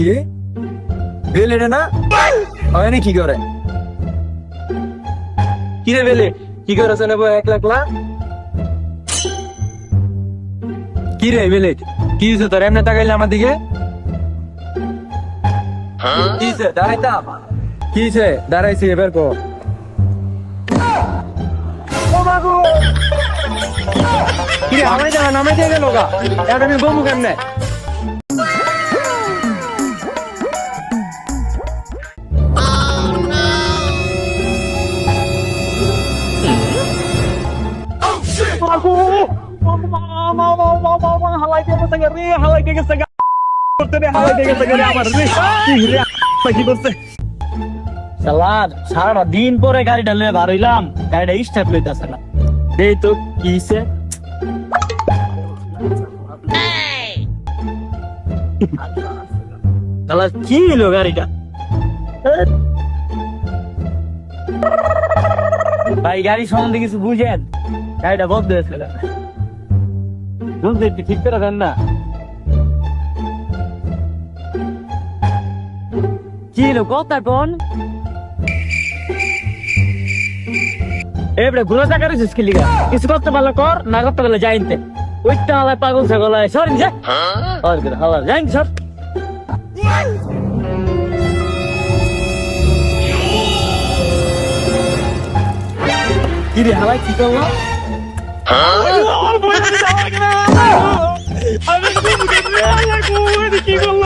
কি? বেল এটা না? হয় কি করে? কি রে বেলে, কি করেছে নেব একলা একলা কি রে বেলে, কি হয়েছে তোর? এমনি তাকাইলে আমার দিকে? কি হয়েছে দাঁড়াইতাম কি হয়েছে দাঁড়াইছি, এবার কো। কি রে আমায় দেখা নামে দিয়ে গেল গা। এটা আমি গমু কেমনে? ভাই গাড়ি সম্বন্ধে কিছু বুঝেন? গাড়িটা বন্ধ হয়েছে। বুঝতে একটু ঠিক করে দেন না। কি হলো কথা কোন এবারে ঘুরে টাকা রয়েছিস কি লিগা? কিছু করতে পারলে কর, না করতে পারলে যাইতে ওইটা হালায় পাগল ছাগল হয় সর যা। আর করে হালা যাইন সর। কি রে হালাই কি করল আমি কি করল